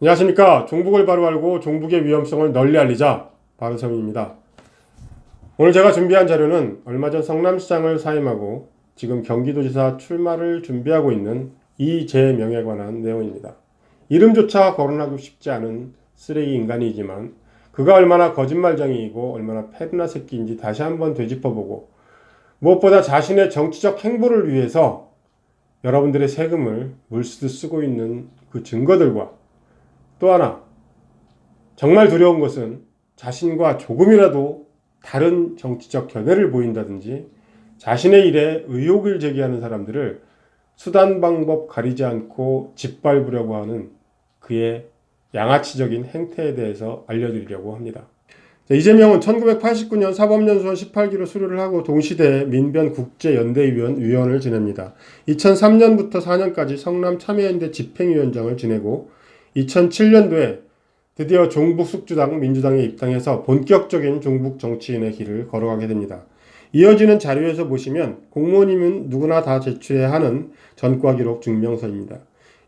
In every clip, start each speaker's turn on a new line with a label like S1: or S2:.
S1: 안녕하십니까. 종북을 바로 알고 종북의 위험성을 널리 알리자 바른섬입니다. 오늘 제가 준비한 자료는 얼마 전 성남시장을 사임하고 지금 경기도지사 출마를 준비하고 있는 이재명에 관한 내용입니다. 이름조차 거론하기 쉽지 않은 쓰레기 인간이지만 그가 얼마나 거짓말쟁이이고 얼마나 페르나 새끼인지 다시 한번 되짚어보고 무엇보다 자신의 정치적 행보를 위해서 여러분들의 세금을 물쓰듯 쓰고 있는 그 증거들과 또 하나 정말 두려운 것은 자신과 조금이라도 다른 정치적 견해를 보인다든지 자신의 일에 의혹을 제기하는 사람들을 수단 방법 가리지 않고 짓밟으려고 하는 그의 양아치적인 행태에 대해서 알려드리려고 합니다. 자, 이재명은 1989년 사법연수원 18기로 수료를 하고 동시대에 민변 국제연대위원 위원을 지냅니다. 2003년부터 4년까지 성남 참여연대 집행위원장을 지내고 2007년도에 드디어 종북 숙주당 민주당에 입당해서 본격적인 종북 정치인의 길을 걸어가게 됩니다. 이어지는 자료에서 보시면 공무원이면 누구나 다 제출해야 하는 전과 기록 증명서입니다.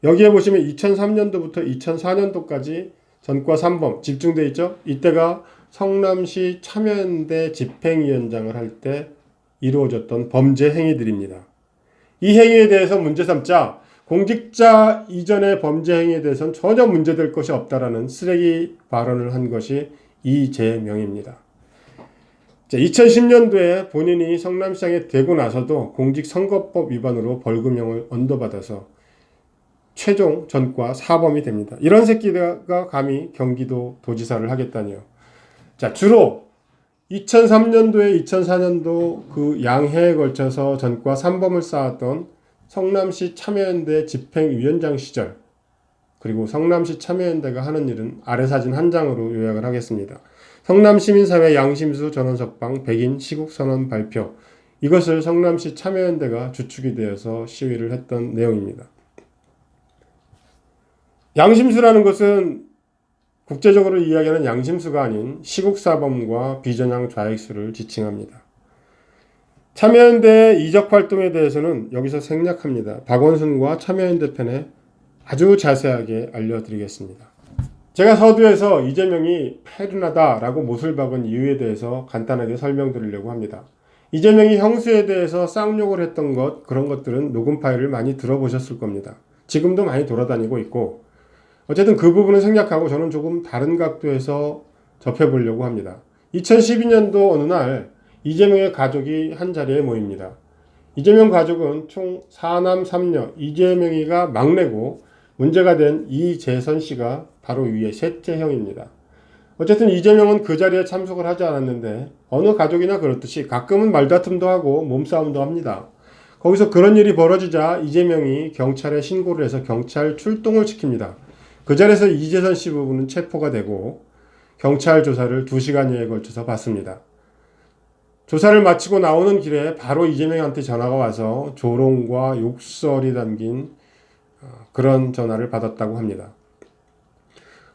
S1: 여기에 보시면 2003년도부터 2004년도까지 전과 3범 집중돼 있죠. 이때가 성남시 참여연대 집행위원장을 할 때 이루어졌던 범죄 행위들입니다. 이 행위에 대해서 문제 삼자 공직자 이전의 범죄 행위에 대해서는 전혀 문제될 것이 없다라는 쓰레기 발언을 한 것이 이재명입니다. 2010년도에 본인이 성남시장에 되고 나서도 공직선거법 위반으로 벌금형을 언도받아서 최종 전과 사범이 됩니다. 이런 새끼가 감히 경기도 도지사를 하겠다니요. 자, 주로 2003년도에 2004년도 그 양해에 걸쳐서 전과 3범을 쌓았던 성남시 참여연대 집행위원장 시절 그리고 성남시 참여연대가 하는 일은 아래 사진 한 장으로 요약을 하겠습니다. 성남시민사회 양심수 전원석방 백인 시국선언 발표 이것을 성남시 참여연대가 주축이 되어서 시위를 했던 내용입니다. 양심수라는 것은 국제적으로 이야기하는 양심수가 아닌 시국사범과 비전향 좌익수를 지칭합니다. 참여연대 이적 활동에 대해서는 여기서 생략합니다. 박원순과 참여연대 편에 아주 자세하게 알려드리겠습니다. 제가 서두에서 이재명이 페르나다라고 못을 박은 이유에 대해서 간단하게 설명드리려고 합니다. 이재명이 형수에 대해서 쌍욕을 했던 것, 그런 것들은 녹음 파일을 많이 들어보셨을 겁니다. 지금도 많이 돌아다니고 있고, 어쨌든 그 부분은 생략하고 저는 조금 다른 각도에서 접해보려고 합니다. 2012년도 어느 날 이재명의 가족이 한 자리에 모입니다. 이재명 가족은 총 4남 3녀, 이재명이가 막내고 문제가 된 이재선 씨가 바로 위에 셋째 형입니다. 어쨌든 이재명은 그 자리에 참석을 하지 않았는데 어느 가족이나 그렇듯이 가끔은 말다툼도 하고 몸싸움도 합니다. 거기서 그런 일이 벌어지자 이재명이 경찰에 신고를 해서 경찰 출동을 시킵니다. 그 자리에서 이재선 씨 부부는 체포가 되고 경찰 조사를 2시간여에 걸쳐서 받습니다. 조사를 마치고 나오는 길에 바로 이재명한테 전화가 와서 조롱과 욕설이 담긴 어, 그런 전화를 받았다고 합니다.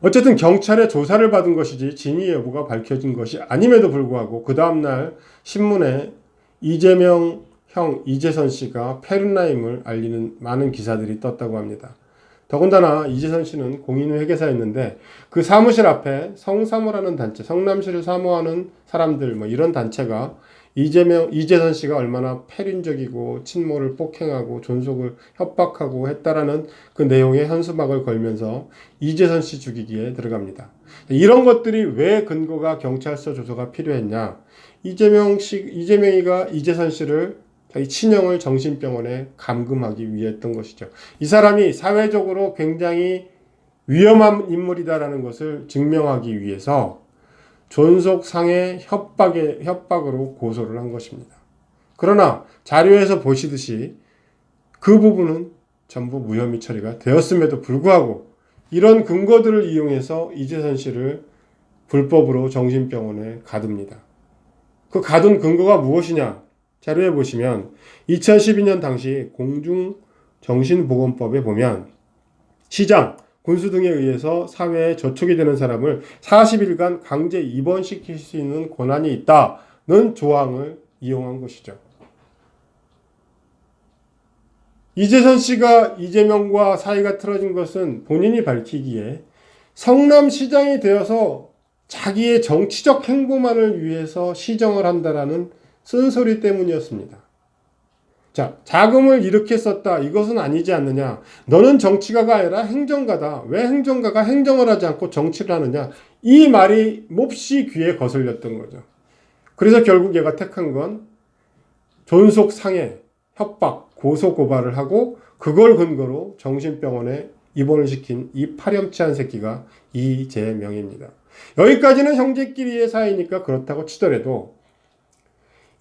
S1: 어쨌든 경찰의 조사를 받은 것이지 진위 여부가 밝혀진 것이 아님에도 불구하고 그 다음날 신문에 이재명 형 이재선 씨가 페르나임을 알리는 많은 기사들이 떴다고 합니다. 더군다나 이재선 씨는 공인 회계사였는데 그 사무실 앞에 성사모라는 단체, 성남시를 사모하는 사람들 뭐 이런 단체가 이재명 이재선 씨가 얼마나 패륜적이고 친모를 폭행하고 존속을 협박하고 했다라는 그 내용의 현수막을 걸면서 이재선 씨 죽이기에 들어갑니다. 이런 것들이 왜 근거가 경찰서 조사가 필요했냐? 이재명 씨 이재명이가 이재선 씨를 자기 친형을 정신병원에 감금하기 위해 했던 것이죠. 이 사람이 사회적으로 굉장히 위험한 인물이다라는 것을 증명하기 위해서 존속상의 협박에, 협박으로 고소를 한 것입니다. 그러나 자료에서 보시듯이 그 부분은 전부 무혐의 처리가 되었음에도 불구하고 이런 근거들을 이용해서 이재선 씨를 불법으로 정신병원에 가둡니다. 그 가둔 근거가 무엇이냐? 자료에 보시면 2012년 당시 공중정신보건법에 보면 시장, 군수 등에 의해서 사회에 저촉이 되는 사람을 40일간 강제 입원시킬 수 있는 권한이 있다는 조항을 이용한 것이죠. 이재선 씨가 이재명과 사이가 틀어진 것은 본인이 밝히기에 성남시장이 되어서 자기의 정치적 행보만을 위해서 시정을 한다라는 쓴소리 때문이었습니다. 자, 자금을 이렇게 썼다. 이것은 아니지 않느냐. 너는 정치가가 아니라 행정가다. 왜 행정가가 행정을 하지 않고 정치를 하느냐. 이 말이 몹시 귀에 거슬렸던 거죠. 그래서 결국 얘가 택한 건 존속 상해, 협박, 고소 고발을 하고 그걸 근거로 정신병원에 입원을 시킨 이 파렴치한 새끼가 이재명입니다. 여기까지는 형제끼리의 사이니까 그렇다고 치더라도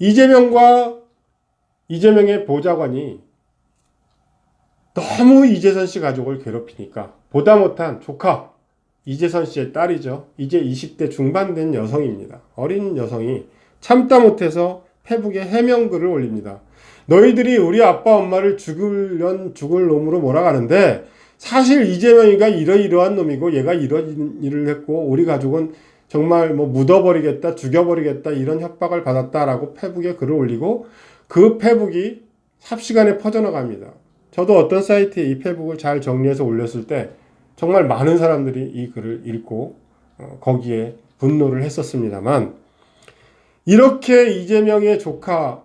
S1: 이재명과 이재명의 보좌관이 너무 이재선 씨 가족을 괴롭히니까 보다 못한 조카 이재선 씨의 딸이죠. 이제 20대 중반 된 여성입니다. 어린 여성이 참다 못해서 페북에 해명글을 올립니다. 너희들이 우리 아빠 엄마를 죽을련 죽을 놈으로 몰아가는데 사실 이재명이가 이러이러한 놈이고 얘가 이런 일을 했고 우리 가족은 정말 뭐 묻어버리겠다 죽여버리겠다 이런 협박을 받았다라고 페북에 글을 올리고 그 페북이 삽시간에 퍼져나갑니다. 저도 어떤 사이트에 이 페북을 잘 정리해서 올렸을 때 정말 많은 사람들이 이 글을 읽고 어, 거기에 분노를 했었습니다만 이렇게 이재명의 조카가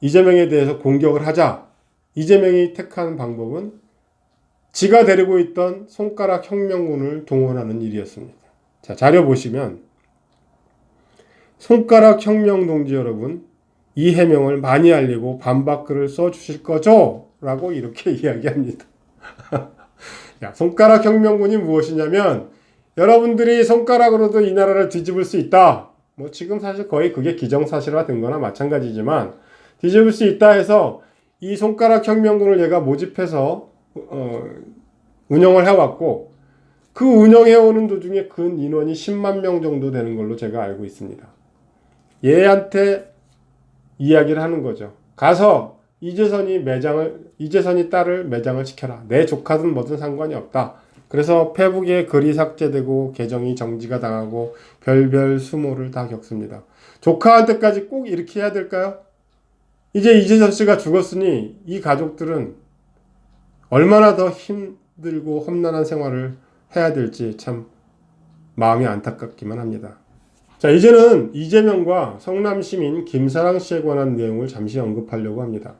S1: 이재명에 대해서 공격을 하자 이재명이 택한 방법은 지가 데리고 있던 손가락 혁명군을 동원하는 일이었습니다. 자, 자료 보시면 손가락 혁명 동지 여러분, 이 해명을 많이 알리고 반박글을 써주실 거죠? 라고 이렇게 이야기합니다. 야, 손가락 혁명군이 무엇이냐면 여러분들이 손가락으로도 이 나라를 뒤집을 수 있다. 뭐 지금 사실 거의 그게 기정사실화 된 거나 마찬가지지만 뒤집을 수 있다 해서 이 손가락 혁명군을 얘가 모집해서 어, 운영을 해왔고 그 운영해오는 도중에 근 인원이 10만 명 정도 되는 걸로 제가 알고 있습니다. 얘한테 이야기를 하는 거죠. 가서 이재선이 매장을 이재선이 딸을 매장을 시켜라. 내 조카든 뭐든 상관이 없다. 그래서 페북에 글이 삭제되고 계정이 정지가 당하고 별별 수모를 다 겪습니다. 조카한테까지 꼭 이렇게 해야 될까요? 이제 이재선 씨가 죽었으니 이 가족들은 얼마나 더 힘들고 험난한 생활을 해야 될지 참 마음이 안타깝기만 합니다. 자, 이제는 이재명과 성남 시민 김사랑 씨에 관한 내용을 잠시 언급하려고 합니다.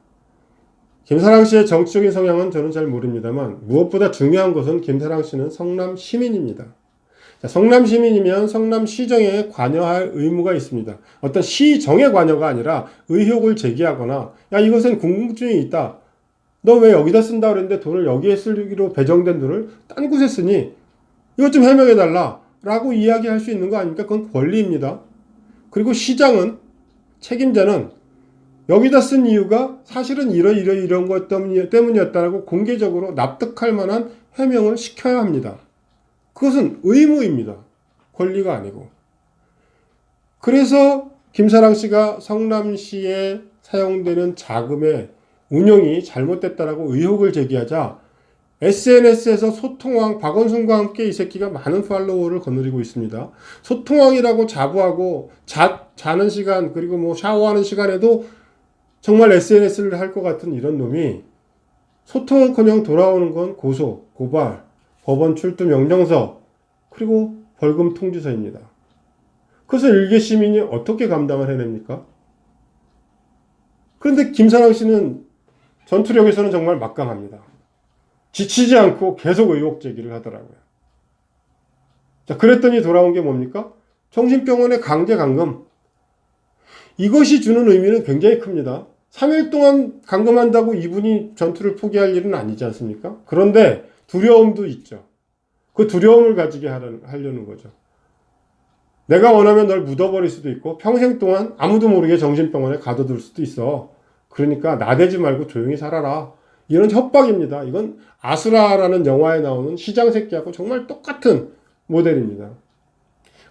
S1: 김사랑 씨의 정치적인 성향은 저는 잘 모릅니다만 무엇보다 중요한 것은 김사랑 씨는 성남 시민입니다. 자, 성남 시민이면 성남 시정에 관여할 의무가 있습니다. 어떤 시정의 관여가 아니라 의혹을 제기하거나 야 이것은 궁금증이 있다. 너 왜 여기다 쓴다 그랬는데 돈을 여기에 쓰기로 배정된 돈을 딴 곳에 쓰니 이것 좀 해명해 달라. 라고 이야기할 수 있는 거 아닙니까? 그건 권리입니다. 그리고 시장은 책임자는 여기다 쓴 이유가 사실은 이러 이러 이런 것 때문이었다라고 공개적으로 납득할 만한 해명을 시켜야 합니다. 그것은 의무입니다. 권리가 아니고. 그래서 김사랑 씨가 성남시에 사용되는 자금의 운용이 잘못됐다라고 의혹을 제기하자 SNS에서 소통왕 박원순과 함께 이 새끼가 많은 팔로워를 거느리고 있습니다. 소통왕이라고 자부하고 자, 자는 시간 그리고 뭐 샤워하는 시간에도 정말 SNS를 할 것 같은 이런 놈이 소통은커녕 돌아오는 건 고소, 고발, 법원 출두 명령서 그리고 벌금 통지서입니다. 그것을 일개 시민이 어떻게 감당을 해냅니까? 그런데 김사랑 씨는 전투력에서는 정말 막강합니다. 지치지 않고 계속 의혹 제기를 하더라고요. 자, 그랬더니 돌아온 게 뭡니까? 정신병원의 강제 감금. 이것이 주는 의미는 굉장히 큽니다. 3일 동안 감금한다고 이분이 전투를 포기할 일은 아니지 않습니까? 그런데 두려움도 있죠. 그 두려움을 가지게 하려는 거죠. 내가 원하면 널 묻어버릴 수도 있고 평생 동안 아무도 모르게 정신병원에 가둬둘 수도 있어. 그러니까 나대지 말고 조용히 살아라. 이런 협박입니다. 이건 아수라라는 영화에 나오는 시장 새끼하고 정말 똑같은 모델입니다.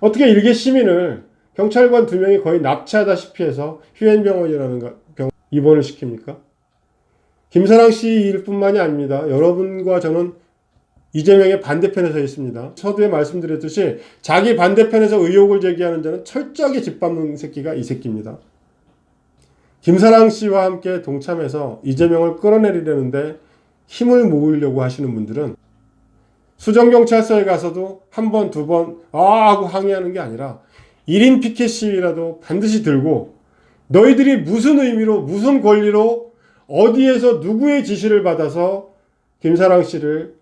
S1: 어떻게 일개 시민을 경찰관 두 명이 거의 납치하다시피 해서 휴엔병원이라는 병원 입원을 시킵니까? 김사랑 씨 일뿐만이 아닙니다. 여러분과 저는 이재명의 반대편에 서 있습니다. 서두에 말씀드렸듯이 자기 반대편에서 의혹을 제기하는 자는 철저하게 짓밟는 새끼가 이 새끼입니다. 김사랑 씨와 함께 동참해서 이재명을 끌어내리려는데 힘을 모으려고 하시는 분들은 수정경찰서에 가서도 한 번, 두 번, 아! 하고 항의하는 게 아니라 1인 피켓 시위라도 반드시 들고 너희들이 무슨 의미로, 무슨 권리로 어디에서 누구의 지시를 받아서 김사랑 씨를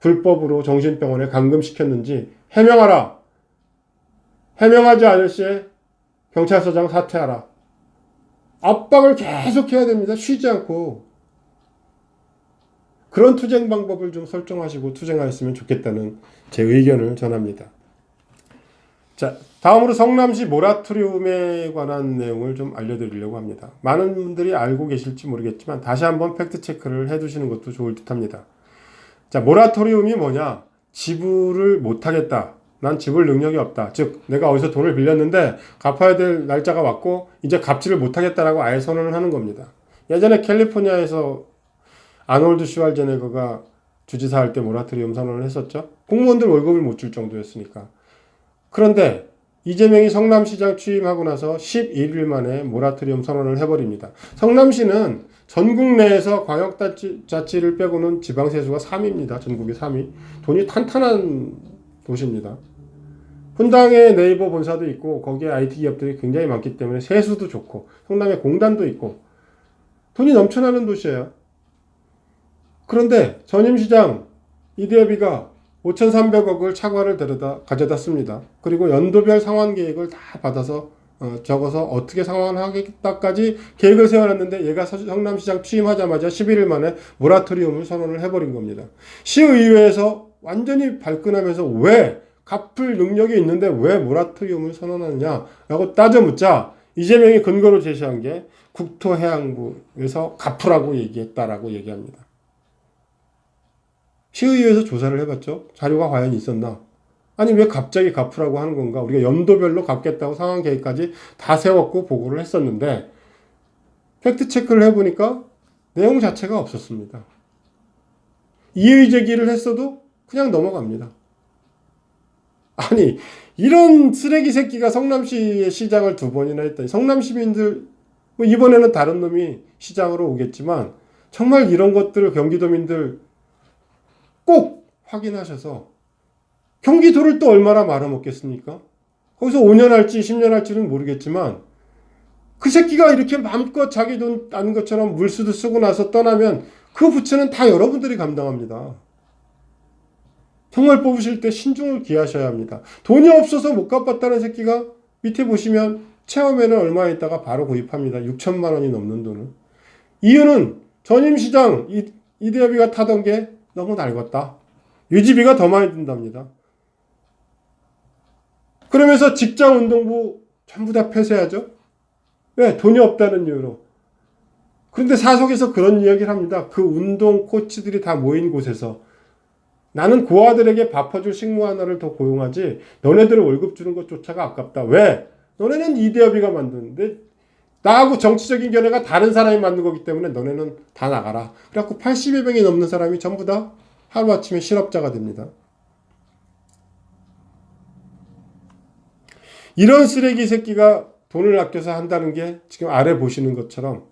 S1: 불법으로 정신병원에 감금시켰는지 해명하라. 해명하지 않을 시에 경찰서장 사퇴하라. 압박을 계속 해야 됩니다. 쉬지 않고. 그런 투쟁 방법을 좀 설정하시고 투쟁하였으면 좋겠다는 제 의견을 전합니다. 자, 다음으로 성남시 모라토리움에 관한 내용을 좀 알려드리려고 합니다. 많은 분들이 알고 계실지 모르겠지만 다시 한번 팩트 체크를 해두시는 것도 좋을 듯합니다. 자, 모라토리움이 뭐냐? 지불을 못하겠다. 난 지불 능력이 없다. 즉, 내가 어디서 돈을 빌렸는데 갚아야 될 날짜가 왔고 이제 갚지를 못하겠다라고 아예 선언을 하는 겁니다. 예전에 캘리포니아에서 아놀드 슈왈제네거가 주지사 할 때 모라토리움 선언을 했었죠. 공무원들 월급을 못 줄 정도였으니까. 그런데 이재명이 성남시장 취임하고 나서 11일 만에 모라토리움 선언을 해버립니다. 성남시는 전국 내에서 광역자치를 빼고는 지방세수가 3위입니다. 전국이 3위. 돈이 탄탄한 도시입니다. 분당에 네이버 본사도 있고 거기에 IT 기업들이 굉장히 많기 때문에 세수도 좋고 성남에 공단도 있고 돈이 넘쳐나는 도시예요. 그런데 전임시장 이대협이가 5,300억을 차관을 데려다 가져다 씁니다. 그리고 연도별 상환 계획을 다 받아서 어, 적어서 어떻게 상환하겠다까지 계획을 세워놨는데 얘가 서- 성남시장 취임하자마자 11일 만에 모라토리움을 선언을 해버린 겁니다. 시의회에서 완전히 발끈하면서 왜 갚을 능력이 있는데 왜 모라토리움을 선언하느냐라고 따져 묻자 이재명이 근거로 제시한 게 국토해양부에서 갚으라고 얘기했다라고 얘기합니다. 시의회에서 조사를 해봤죠. 자료가 과연 있었나? 아니 왜 갑자기 갚으라고 하는 건가? 우리가 연도별로 갚겠다고 상황 계획까지 다 세웠고 보고를 했었는데 팩트 체크를 해보니까 내용 자체가 없었습니다. 이의 제기를 했어도 그냥 넘어갑니다. 아니 이런 쓰레기 새끼가 성남시의 시장을 두 번이나 했더니 성남 시민들 뭐 이번에는 다른 놈이 시장으로 오겠지만 정말 이런 것들을 경기도민들 꼭 확인하셔서 경기도를 또 얼마나 말아먹겠습니까? 거기서 5년 할지 10년 할지는 모르겠지만 그 새끼가 이렇게 마음껏 자기 돈 아는 것처럼 물수도 쓰고 나서 떠나면 그 부채는 다 여러분들이 감당합니다. 정말 뽑으실 때 신중을 기하셔야 합니다. 돈이 없어서 못 갚았다는 새끼가 밑에 보시면 체험에는 얼마 있다가 바로 구입합니다. 6천만 원이 넘는 돈을. 이유는 전임시장 이- 이대협이가 타던 게 너무 낡았다. 유지비가 더 많이 든답니다. 그러면서 직장운동부 전부 다 폐쇄하죠. 왜? 돈이 없다는 이유로. 그런데 사석에서 그런 이야기를 합니다. 그 운동 코치들이 다 모인 곳에서 나는 고아들에게 밥 퍼줄 식무 하나를 더 고용하지 너네들 월급 주는 것조차가 아깝다. 왜? 너네는 이대협이가 만드는데 나하고 정치적인 견해가 다른 사람이 만든 거기 때문에 너네는 다 나가라. 그래갖고 80여 명이 넘는 사람이 전부 다 하루아침에 실업자가 됩니다. 이런 쓰레기 새끼가 돈을 아껴서 한다는 게 지금 아래 보시는 것처럼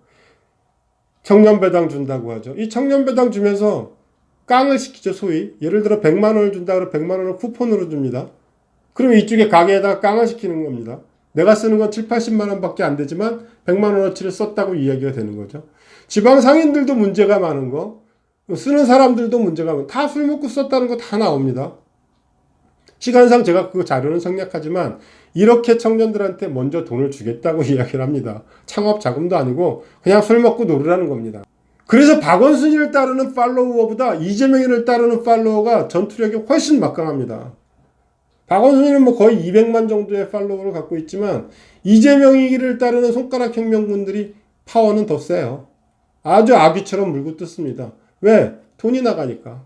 S1: 청년배당 준다고 하죠. 이 청년배당 주면서 깡을 시키죠, 소위. 예를 들어 100만 원을 준다 그러면 100만 원을 쿠폰으로 줍니다. 그럼 이쪽에 가게에다가 깡을 시키는 겁니다. 내가 쓰는 건 7, 80만 원밖에 안 되지만 100만 원어치를 썼다고 이야기가 되는 거죠. 지방 상인들도 문제가 많은 거, 쓰는 사람들도 문제가 많은 다술 먹고 썼다는 거 다 나옵니다. 시간상 제가 그 자료는 생략하지만 이렇게 청년들한테 먼저 돈을 주겠다고 이야기를 합니다. 창업 자금도 아니고 그냥 술 먹고 놀으라는 겁니다. 그래서 박원순이를 따르는 팔로워보다 이재명이를 따르는 팔로워가 전투력이 훨씬 막강합니다. 박원순이는 뭐 거의 200만 정도의 팔로워를 갖고 있지만 이재명이를 따르는 손가락 혁명군들이 파워는 더 세요. 아주 아귀처럼 물고 뜯습니다. 왜? 돈이 나가니까.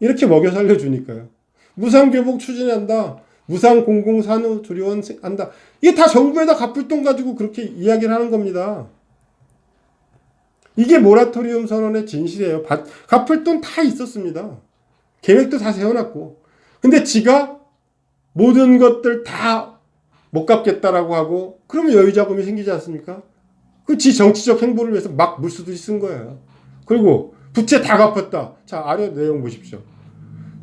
S1: 이렇게 먹여 살려주니까요. 무상교복 추진한다. 무상 공공산후 조리원 한다. 이게 다 정부에다 갚을 돈 가지고 그렇게 이야기를 하는 겁니다. 이게 모라토리움 선언의 진실이에요. 받- 갚을 돈 다 있었습니다. 계획도 다 세워놨고. 근데 지가 모든 것들 다 못 갚겠다라고 하고 그러면 여유 자금이 생기지 않습니까? 그 지 정치적 행보를 위해서 막 물수도 쓴 거예요. 그리고 부채 다 갚았다. 자, 아래 내용 보십시오.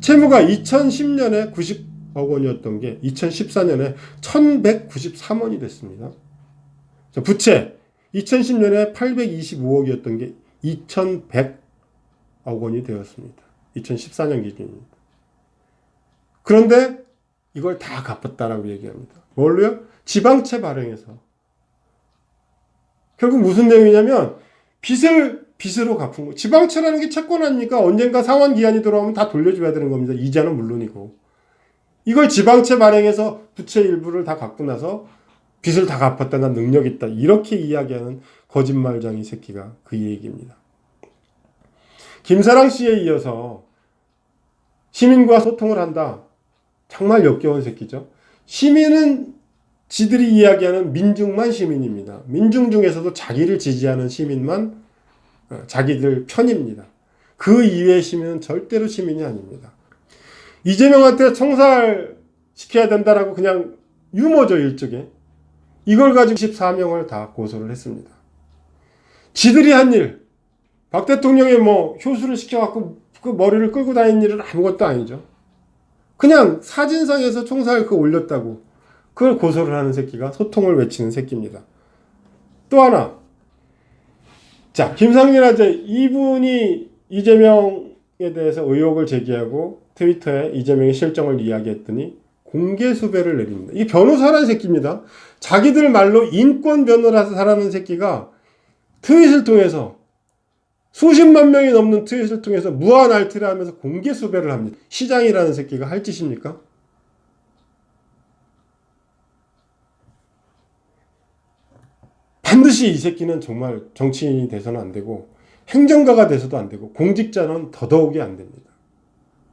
S1: 채무가 2010년에 90억 원이었던 게 2014년에 1193원이 됐습니다. 자, 부채 2010년에 825억이었던 게 2100억 원이 되었습니다. 2014년 기준입니다. 그런데 이걸 다 갚았다라고 얘기합니다. 뭘로요? 지방채 발행해서. 결국 무슨 내용이냐면 빚을 빚으로 갚은 거. 지방채라는 게 채권 아닙니까? 언젠가 상환 기한이 돌아오면 다 돌려줘야 되는 겁니다. 이자는 물론이고. 이걸 지방채 발행해서 부채 일부를 다 갚고 나서 빚을 다 갚았다. 난 능력 있다. 이렇게 이야기하는 거짓말쟁이 새끼가 그 얘기입니다. 김사랑 씨에 이어서 시민과 소통을 한다. 정말 역겨운 새끼죠. 시민은 지들이 이야기하는 민중만 시민입니다. 민중 중에서도 자기를 지지하는 시민만 어, 자기들 편입니다. 그 이외의 시민은 절대로 시민이 아닙니다. 이재명한테 청살 시켜야 된다라고 그냥 유머죠 일종의 이걸 가지고 14명을 다 고소를 했습니다. 지들이 한 일, 박 대통령이 뭐 효수를 시켜갖고 그 머리를 끌고 다니는 일은 아무것도 아니죠. 그냥 사진상에서 총살 그 올렸다고 그걸 고소를 하는 새끼가 소통을 외치는 새끼입니다. 또 하나. 자, 김상진 아재 이분이 이재명에 대해서 의혹을 제기하고 트위터에 이재명의 실정을 이야기했더니 공개 수배를 내립니다. 이 변호사라는 새끼입니다. 자기들 말로 인권 변호사라는 새끼가 트윗을 통해서 수십만 명이 넘는 트윗을 통해서 무한 알티를 하면서 공개 수배를 합니다. 시장이라는 새끼가 할 짓입니까? 반드시 이 새끼는 정말 정치인이 돼서는 안 되고 행정가가 돼서도 안 되고 공직자는 더더욱이 안 됩니다.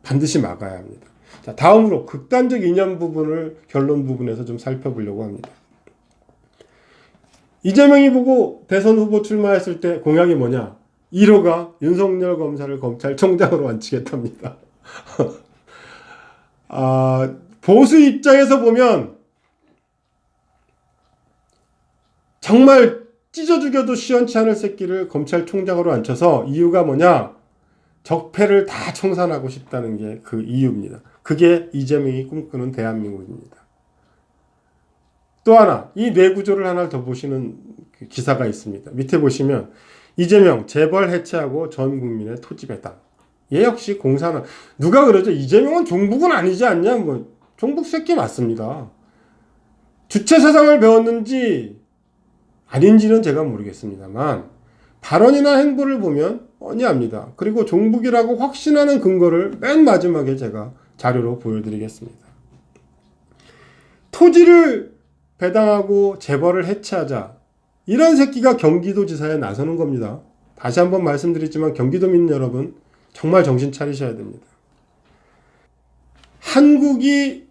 S1: 반드시 막아야 합니다. 자, 다음으로 극단적 이념 부분을 결론 부분에서 좀 살펴보려고 합니다. 이재명이 보고 대선 후보 출마했을 때 공약이 뭐냐? 1호가 윤석열 검사를 검찰총장으로 앉히겠답니다. 아, 보수 입장에서 보면 정말 찢어 죽여도 시원치 않을 새끼를 검찰총장으로 앉혀서 이유가 뭐냐? 적폐를 다 청산하고 싶다는 게 그 이유입니다. 그게 이재명이 꿈꾸는 대한민국입니다. 또 하나, 이 뇌 구조를 하나 더 보시는 그 기사가 있습니다. 밑에 보시면 이재명 재벌 해체하고 전 국민의 토지 배당. 얘 역시 공산화. 누가 그러죠? 이재명은 종북은 아니지 않냐? 뭐 종북 새끼 맞습니다. 주체 사상을 배웠는지 아닌지는 제가 모르겠습니다만 발언이나 행보를 보면 뻔히합니다. 그리고 종북이라고 확신하는 근거를 맨 마지막에 제가 자료로 보여드리겠습니다. 토지를 배당하고 재벌을 해체하자 이런 새끼가 경기도지사에 나서는 겁니다. 다시 한번 말씀드리지만 경기도민 여러분 정말 정신 차리셔야 됩니다. 한국이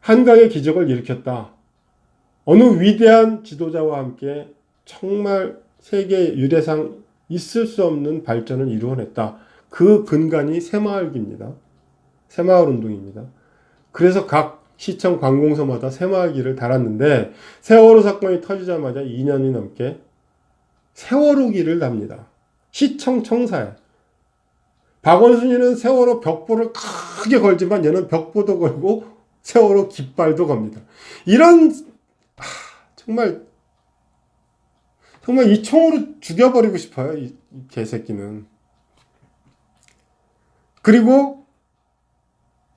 S1: 한강의 기적을 일으켰다. 어느 위대한 지도자와 함께 정말 세계 유례상 있을 수 없는 발전을 이루어냈다. 그 근간이 새마을기입니다. 새마을 운동입니다. 그래서 각 시청 관공서마다 새마을기를 달았는데 세월호 사건이 터지자마자 2년이 넘게 세월호기를 답니다. 시청 청사에. 박원순이는 세월호 벽보를 크게 걸지만 얘는 벽보도 걸고 세월호 깃발도 겁니다. 이런 하, 정말 정말 이 총으로 죽여버리고 싶어요. 이, 이 개새끼는. 그리고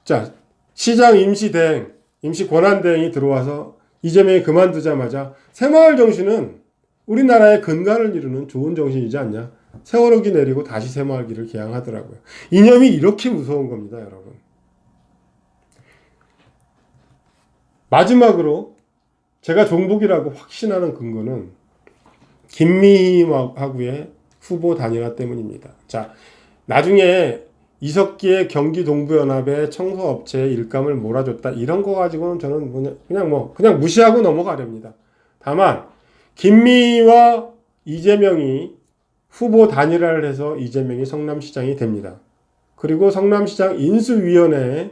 S1: 자 시장 임시 대행, 임시 권한 대행이 들어와서 이재명이 그만두자마자 새마을 정신은 우리나라의 근간을 이루는 좋은 정신이지 않냐? 세월호기 내리고 다시 새마을기를 개항하더라고요. 이념이 이렇게 무서운 겁니다, 여러분. 마지막으로 제가 종북이라고 확신하는 근거는 김미희하고의 후보 단일화 때문입니다. 자, 나중에 이석기의 경기 동부연합의 청소업체에 일감을 몰아줬다 이런 거 가지고는 저는 그냥 뭐 그냥 무시하고 넘어가렵니다. 다만 김미희와 이재명이 후보 단일화를 해서 이재명이 성남시장이 됩니다. 그리고 성남시장 인수위원회에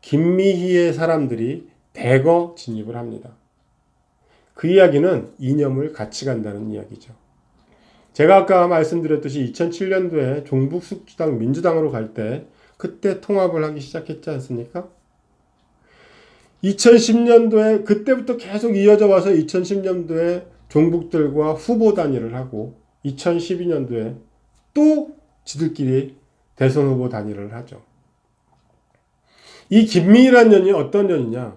S1: 김미희의 사람들이 대거 진입을 합니다. 그 이야기는 이념을 같이 간다는 이야기죠. 제가 아까 말씀드렸듯이 2007년도에 종북숙주당 민주당으로 갈 때 그때 통합을 하기 시작했지 않습니까? 2010년도에 그때부터 계속 이어져 와서 2010년도에 종북들과 후보 단일을 하고 2012년도에 또 지들끼리 대선 후보 단일을 하죠. 이 김미희란 년이 어떤 년이냐?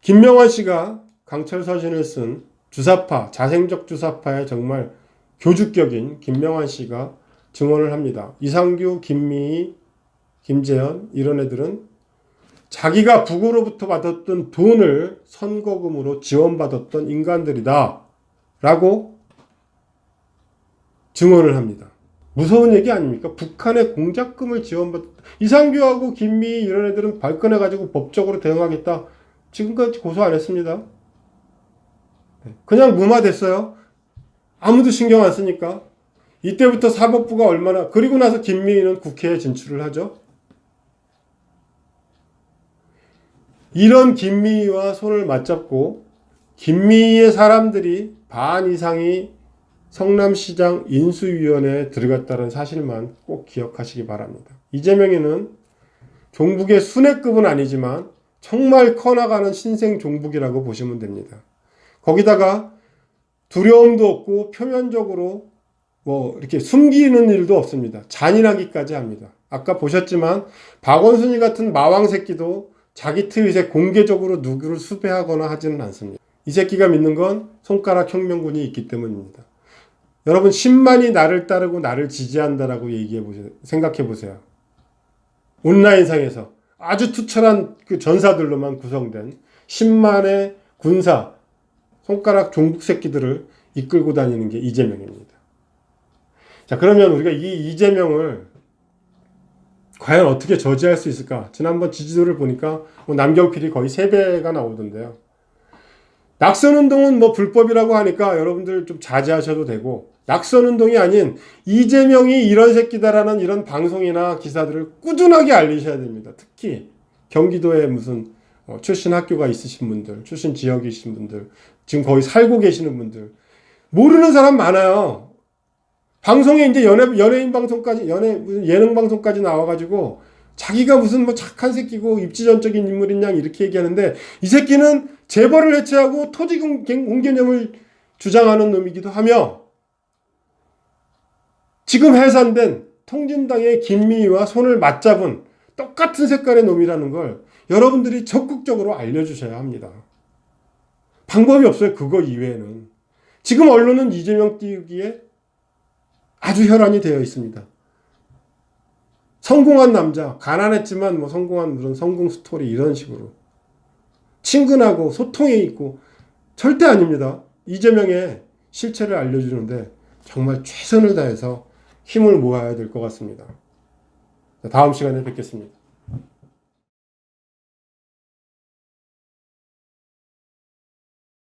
S1: 김명환 씨가 강철 서신을 쓴 주사파, 자생적 주사파의 정말 교주격인 김명환 씨가 증언을 합니다. 이상규, 김미희, 김재현 이런 애들은 자기가 북으로부터 받았던 돈을 선거금으로 지원받았던 인간들이다. 라고 증언을 합니다. 무서운 얘기 아닙니까? 북한의 공작금을 지원받, 이상규하고 김미 이런 애들은 발끈해 가지고 법적으로 대응하겠다. 지금까지 고소 안 했습니다. 네. 그냥 무마됐어요. 아무도 신경 안 쓰니까. 이때부터 사법부가 얼마나, 그리고 나서 김미희는 국회에 진출을 하죠. 이런 김미희와 손을 맞잡고 김미희의 사람들이 반 이상이 성남시장 인수위원회에 들어갔다는 사실만 꼭 기억하시기 바랍니다. 이재명이는 종북의 순회급은 아니지만 정말 커나가는 신생 종북이라고 보시면 됩니다. 거기다가 두려움도 없고 표면적으로 뭐 이렇게 숨기는 일도 없습니다. 잔인하기까지 합니다. 아까 보셨지만 박원순이 같은 마왕 새끼도 자기 트윗에 공개적으로 누구를 수배하거나 하지는 않습니다. 이 새끼가 믿는 건 손가락 혁명군이 있기 때문입니다. 여러분 10만이 나를 따르고 나를 지지한다라고 얘기해 보세요. 생각해 보세요. 온라인상에서 아주 투철한 그 전사들로만 구성된 10만의 군사 손가락 종북 새끼들을 이끌고 다니는 게 이재명입니다. 자, 그러면 우리가 이 이재명을 과연 어떻게 저지할 수 있을까? 지난번 지지도를 보니까 뭐 남경필이 거의 3배가 나오던데요. 낙선 운동은 뭐 불법이라고 하니까 여러분들 좀 자제하셔도 되고 낙선 운동이 아닌 이재명이 이런 새끼다라는 이런 방송이나 기사들을 꾸준하게 알리셔야 됩니다. 특히 경기도에 무슨 어, 출신 학교가 있으신 분들, 출신 지역이신 분들, 지금 거기 살고 계시는 분들 모르는 사람 많아요. 방송에 이제 연예 연예인 방송까지 연예 예능 방송까지 나와가지고 자기가 무슨 뭐 착한 새끼고 입지전적인 인물인 양 이렇게 얘기하는데 이 새끼는 재벌을 해체하고 토지 공- 공개념을 주장하는 놈이기도 하며 지금 해산된 통진당의 김미희와 손을 맞잡은 똑같은 색깔의 놈이라는 걸 여러분들이 적극적으로 알려주셔야 합니다. 방법이 없어요. 그거 이외에는. 지금 언론은 이재명 띄우기에 아주 혈안이 되어 있습니다. 성공한 남자, 가난했지만 뭐 성공한 무슨 성공 스토리 이런 식으로 친근하고 소통에 있고 절대 아닙니다. 이재명의 실체를 알려주는데 정말 최선을 다해서 힘을 모아야 될 것 같습니다. 자, 다음 시간에 뵙겠습니다.